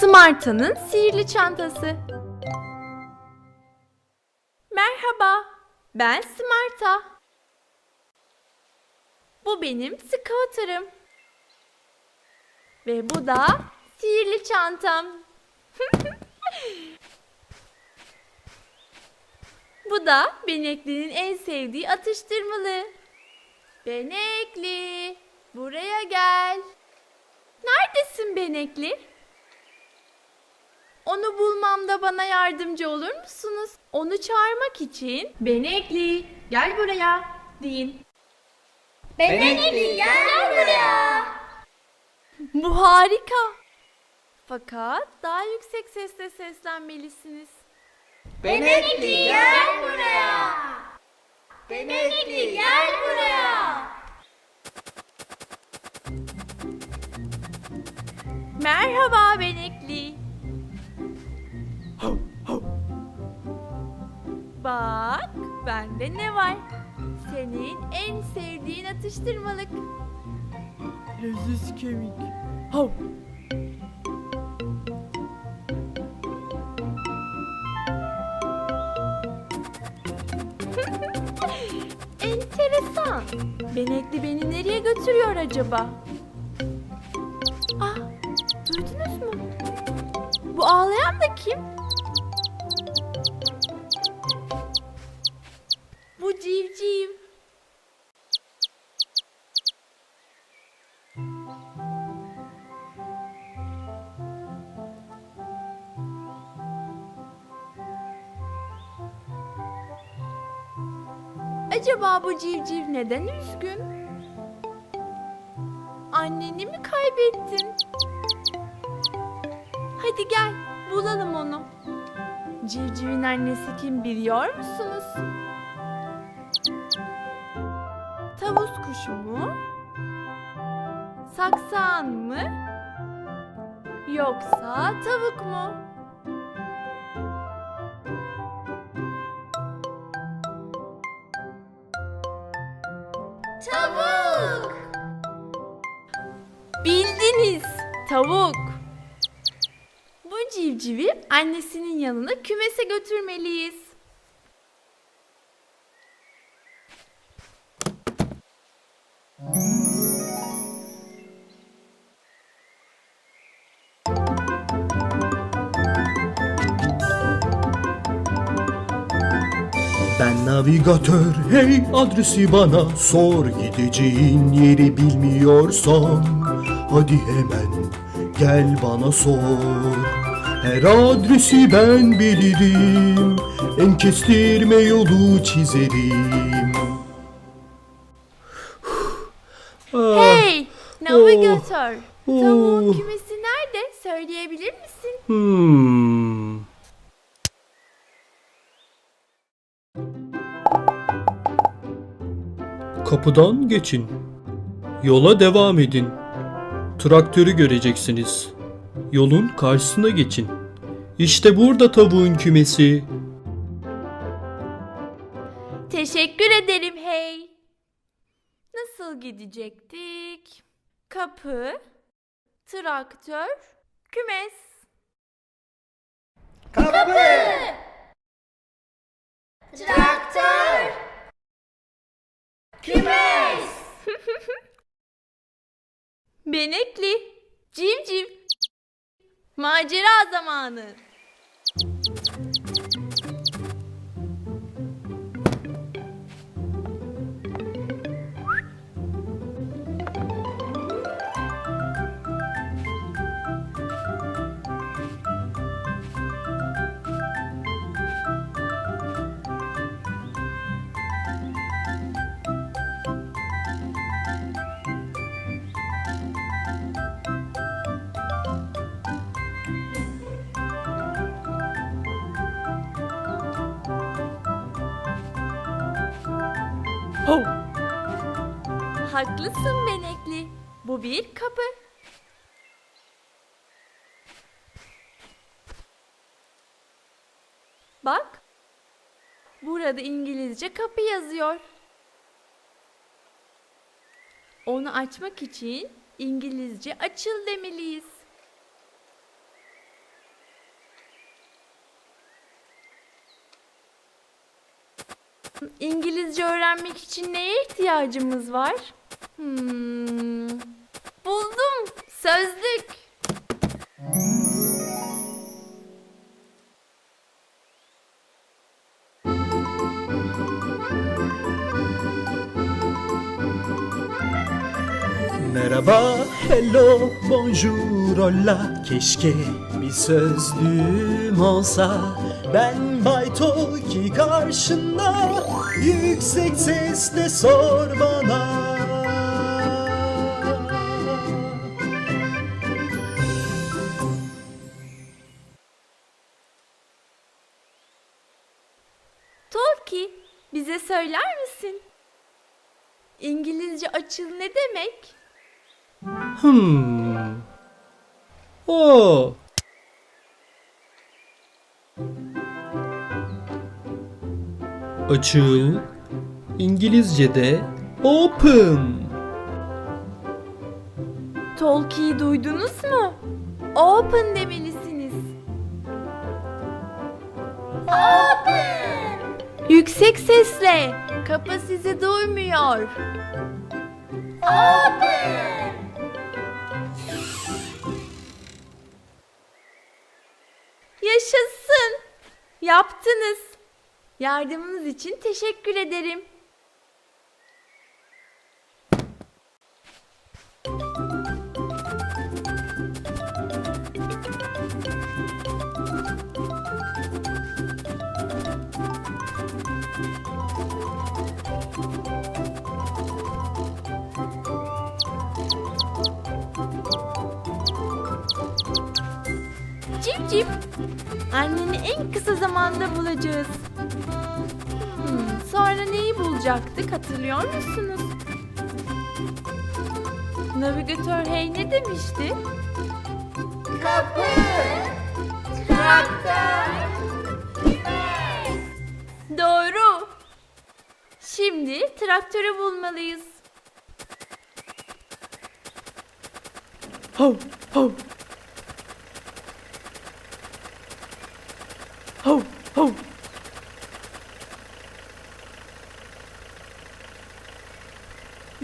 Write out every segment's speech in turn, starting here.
Smarta'nın sihirli çantası. Merhaba, ben Smarta. Bu benim scooter'ım. Ve bu da sihirli çantam. bu da Benekli'nin en sevdiği atıştırmalı. Benekli, buraya gel. Neredesin Benekli? Onu bulmamda bana yardımcı olur musunuz? Onu çağırmak için Benekli gel buraya deyin. Benekli gel buraya. Bu harika. Fakat daha yüksek sesle seslenmelisiniz. Benekli gel buraya. Benekli gel buraya. Merhaba Benekli. Bak bende ne var? Senin en sevdiğin atıştırmalık. Leziz kemik. Hav. Enteresan. Benekli beni nereye götürüyor acaba? Ah, duydunuz mu? Bu ağlayan da kim? Acaba bu civciv neden üzgün? Anneni mi kaybettin? Hadi gel, bulalım onu. Civcivin annesi kim biliyor musunuz? Tavus kuşu mu? Saksan mı? Yoksa tavuk mu? Tavuk. Bu civcivi annesinin yanına kümese götürmeliyiz. Ben navigatör hey adresi bana sor Gideceğin yeri bilmiyorsan Hadi hemen gel bana sor Her adresi ben bilirim En kestirme yolu çizerim Ah, Hey, navigatör. Oh. Tavuğun Oh. kümesi nerede? Söyleyebilir misin? hmm. Kapıdan geçin. Yola devam edin. Traktörü göreceksiniz. Yolun karşısına geçin. İşte burada tavuğun kümesi. Teşekkür ederim hey. Nasıl gidecektik? Kapı, traktör, kümes. Traktör. Kümes. Benekli, civciv. Macera zamanı. Oh. Haklısın Benekli. Bu bir kapı. Bak. Burada İngilizce kapı yazıyor. Onu açmak için İngilizce açıl demeliyiz. İngilizce öğrenmek için neye ihtiyacımız var? Hmm. Buldum. Sözlük. Merhaba, hello, bonjour, hola Keşke bir sözlüğüm olsa Ben Bay Toki karşında Yüksek sesle sor bana Tolki, bize söyler misin? İngilizce açıl ne demek? Hmm. O. Açıl. İngilizce'de open. Tolki'yi duydunuz mu? Open demelisiniz. Open. Yüksek sesle. Kapı sizi duymuyor. Open. Yaşasın. Yaptınız. Yardımınız için teşekkür ederim. Cip cip. Anneni en kısa zamanda bulacağız. Neyi bulacaktık hatırlıyor musunuz? Navigatör hey ne demişti? Kapı. Traktör. Kümes. Doğru. Şimdi traktörü bulmalıyız. Hav hav. Hav hav.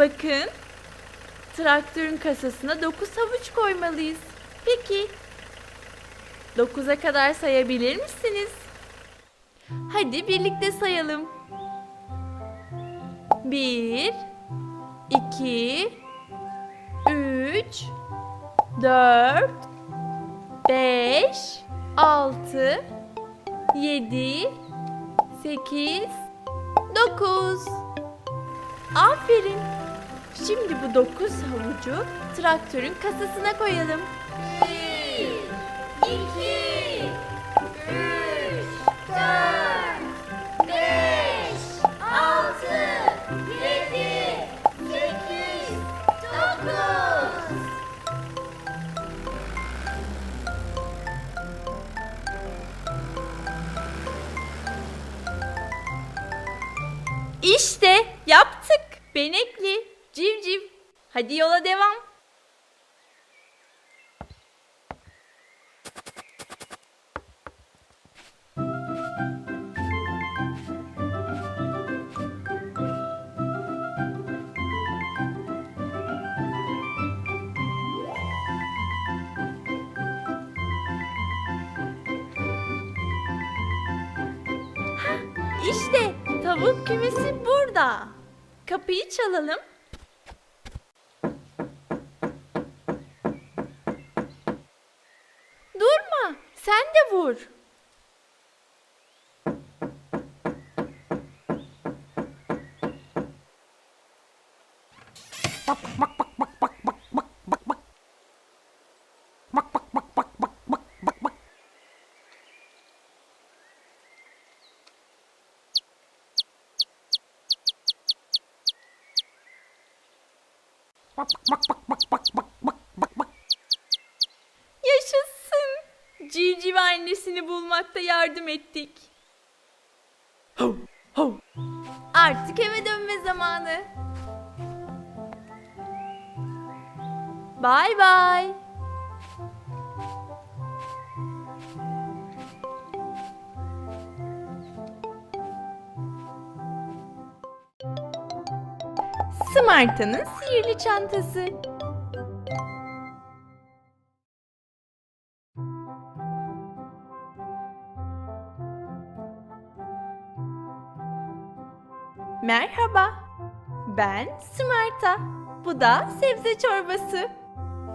Bakın. Traktörün kasasına 9 havuç koymalıyız. Peki. 9'a kadar sayabilir misiniz? Hadi birlikte sayalım. 1 2 3 4 5 6 7 8 9 Aferin. Şimdi bu 9 havucu traktörün kasasına koyalım. Bir, iki, Hadi yola devam. İşte tavuk kümesi burada. Kapıyı çalalım. Sen de vur. Yaşasın. anneci ve annesini bulmakta yardım ettik. Artık eve dönme zamanı. Bay bay. Smarta'nın sihirli çantası. Merhaba. Ben Smarta. Bu da sebze çorbası.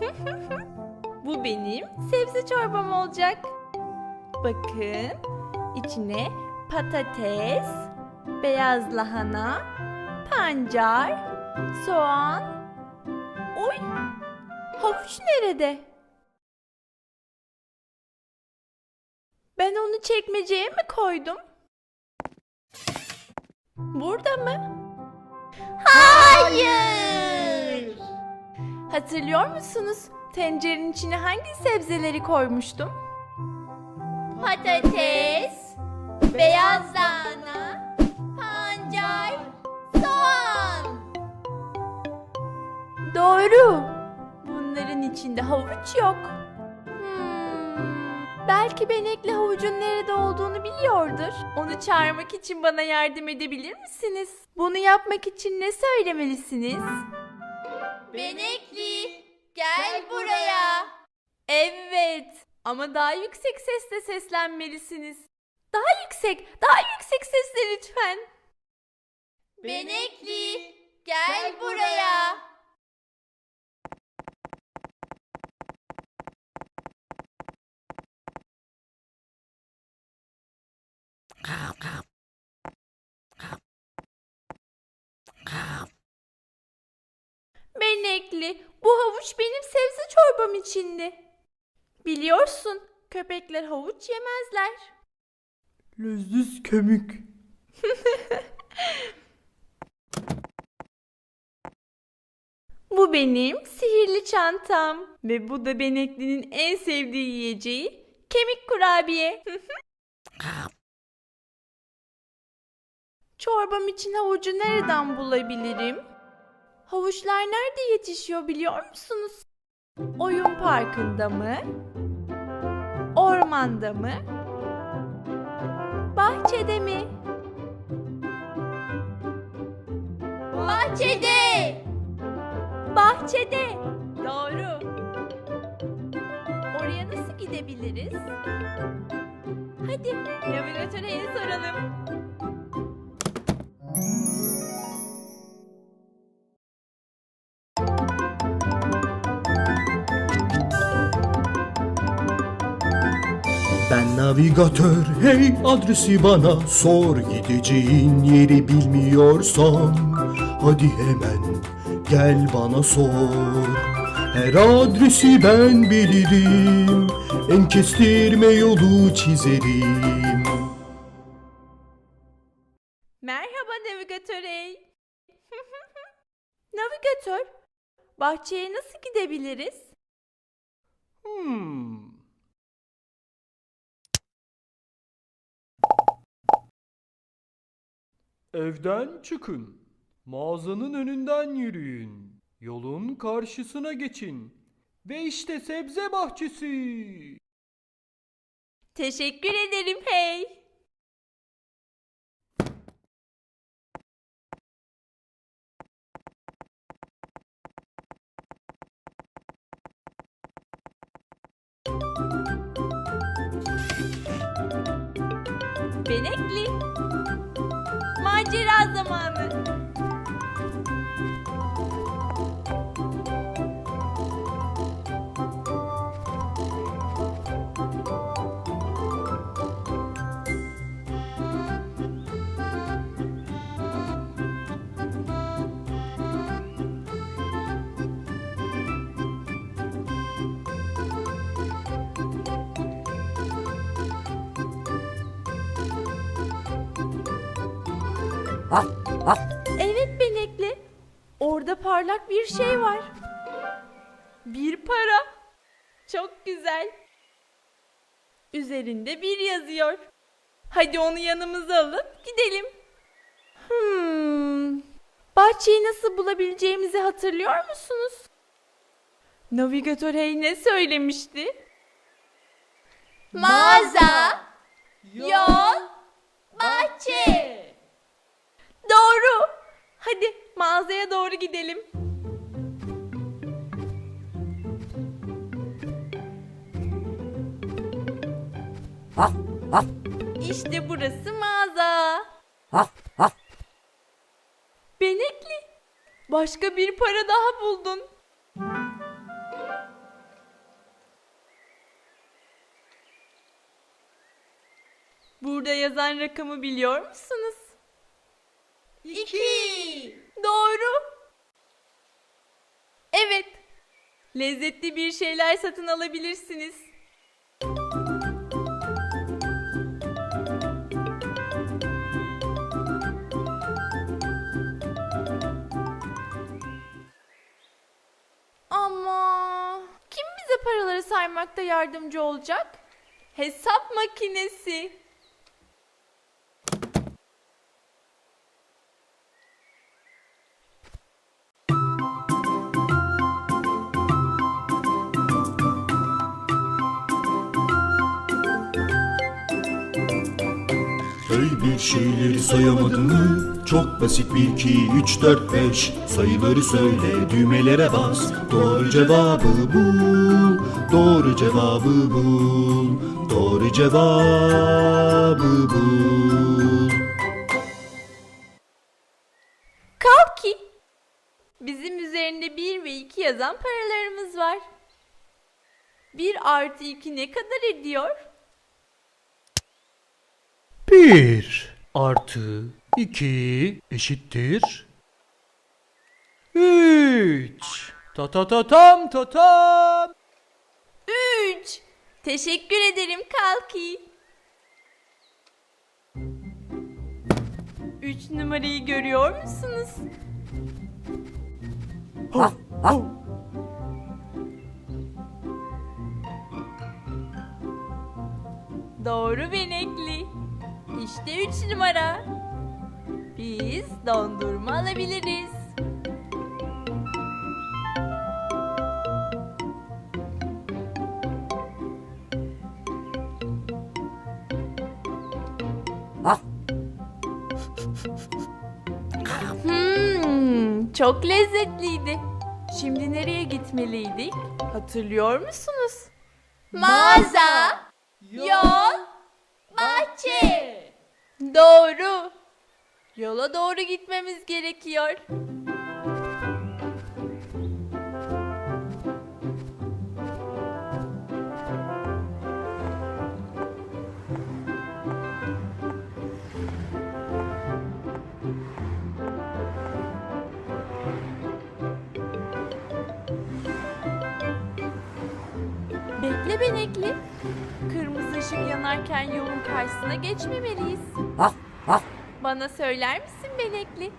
Bu benim sebze çorbam olacak. Bakın, içine patates, beyaz lahana, pancar, soğan. Oy! Havuç nerede? Ben onu çekmeceye mi koydum? Burada mı? Hayır! Hatırlıyor musunuz? Tencerenin içine hangi sebzeleri koymuştum? Patates, beyaz lahana, pancar, soğan. Doğru. Bunların içinde havuç yok. Belki benekli havucun nerede olduğunu biliyordur. Onu çağırmak için bana yardım edebilir misiniz? Bunu yapmak için ne söylemelisiniz? Benekli, gel buraya. Evet. Ama daha yüksek sesle seslenmelisiniz. Daha yüksek, daha yüksek sesle lütfen. Benekli, gel buraya. Benekli, bu havuç benim sebze çorbam içindi. Biliyorsun, köpekler havuç yemezler. Leziz kemik. Bu benim sihirli çantam ve bu da Benekli'nin en sevdiği yiyeceği kemik kurabiye. Çorbam için havucu nereden bulabilirim? Havuçlar nerede yetişiyor biliyor musunuz? Oyun parkında mı? Ormanda mı? Bahçede mi? Bahçede. Bahçede. Doğru. Oraya nasıl gidebiliriz? Hadi laboratuvaraya soralım. Ben navigatör hey adresi bana sor Gideceğin yeri bilmiyorsan Hadi hemen gel bana sor Her adresi ben bilirim En kestirme yolu çizerim Merhaba navigatör ey. navigatör, bahçeye nasıl gidebiliriz? Hmm. Evden çıkın. Mağazanın önünden yürüyün. Yolun karşısına geçin. Ve işte sebze bahçesi. Teşekkür ederim hey. Parlak bir şey var. Bir para. Çok güzel. Üzerinde bir yazıyor. Hadi onu yanımıza alıp gidelim. Hmm. Bahçeyi nasıl bulabileceğimizi hatırlıyor musunuz? Navigatör hey ne söylemişti? Mağaza, yol, bahçe. Hadi mağazaya doğru gidelim. İşte burası mağaza. Benekli. Başka bir para daha buldun. Burada yazan rakamı biliyor musunuz? İki. Doğru. Evet. Lezzetli bir şeyler satın alabilirsiniz. Ama kim bize paraları saymakta yardımcı olacak? Hesap makinesi. Bir şeyleri sayamadın mı? Çok basit 1, 2, 3, 4, 5 Sayıları söyle düğmelere bas Doğru cevabı bul Doğru cevabı bul Doğru cevabı bul Kalki. Bizim üzerinde 1 ve 2 yazan paralarımız var. 1 artı 2 ne kadar ediyor? 1 artı 2 eşittir 3 Ta ta ta tam ta tam 3. Teşekkür ederim Kalki. 3 numarayı görüyor musunuz? Doğru benekli. İşte 3 numara. Biz dondurma alabiliriz. Hmm, çok lezzetliydi. Şimdi nereye gitmeliydik? Hatırlıyor musunuz? Mağaza. Yol. Bahçe. Doğru. Yola doğru gitmemiz gerekiyor. Bekle Benekli. Kırmızı ışık yanarken yolun karşısına geçmemeliyiz. Bana söyler misin Benekli?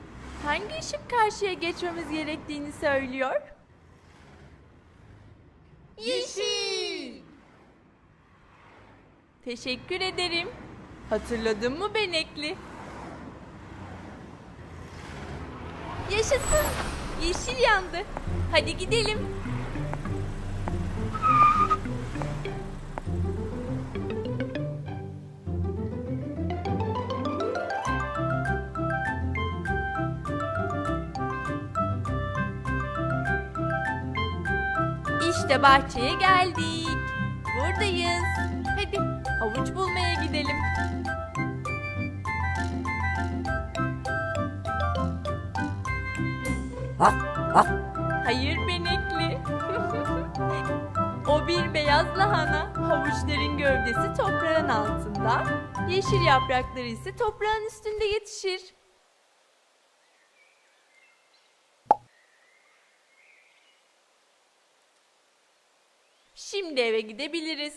Hangi ışık karşıya geçmemiz gerektiğini söylüyor? Yeşil. Teşekkür ederim. Hatırladın mı Benekli? Yaşasın. Yeşil yandı. Hadi gidelim. İşte bahçeye geldik. Buradayız. Hadi havuç bulmaya gidelim. Hayır benekli. o bir beyaz lahana. Havuçların gövdesi toprağın altında. Yeşil yaprakları ise toprağın üstünde yetişir. Şimdi eve gidebiliriz.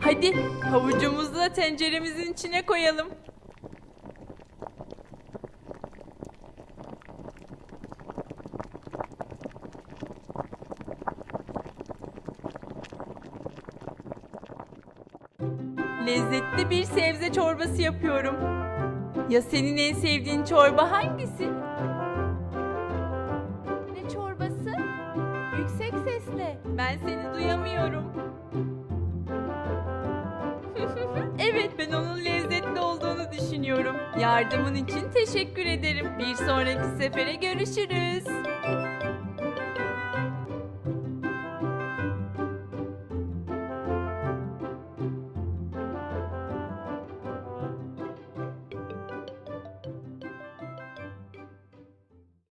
Hadi havucumuzu da tenceremizin içine koyalım. Lezzetli bir sebze çorbası yapıyorum. Ya senin en sevdiğin çorba hangisi? Ne çorbası? Yüksek sesle. Ben seni duyamıyorum. evet ben onun lezzetli olduğunu düşünüyorum. Yardımın için teşekkür ederim. Bir sonraki sefere görüşürüz.